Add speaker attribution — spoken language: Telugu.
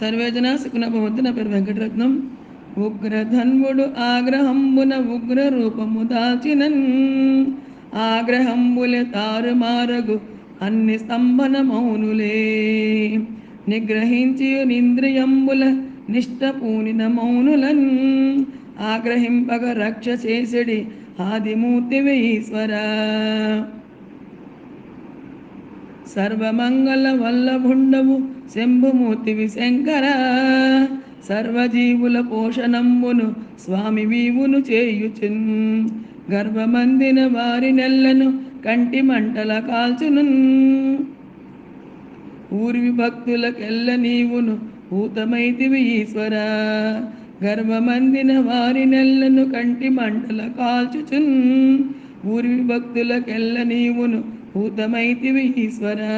Speaker 1: సర్వే జన సుఖన నా పేరు వెంకటరత్నం. ఉగ్రధన్వుడు ఆగ్రహంబున ఉగ్ర రూపము దాచినన్ ఆగ్రహంబులే తారుమారగు అన్ని స్తంభన మౌనులే నిగ్రహించి నింద్రియంబుల నిష్ట పూనిన మౌనులన్ ఆగ్రహింపగ రక్ష చేసడి ఆదిమూర్తివి ఈశ్వరా. సర్వమంగళ వల్లభుండవు శంభుమూర్తివి శంకర. సర్వజీవుల పోషణంబును స్వామి వీవును చేయుచున్. గర్భమందిన వారి నెల్లను కంటి మంటల కాల్చును ఊర్వి భక్తులకెల్ల నీవును భూతమైతివి ఈశ్వర. గర్భమందిన వారి నెల్లను కంటి మంటల కాల్చుచున్. పూర్వి భక్తులకెల్ల నీవును భూతమైతివి ఈశ్వరా.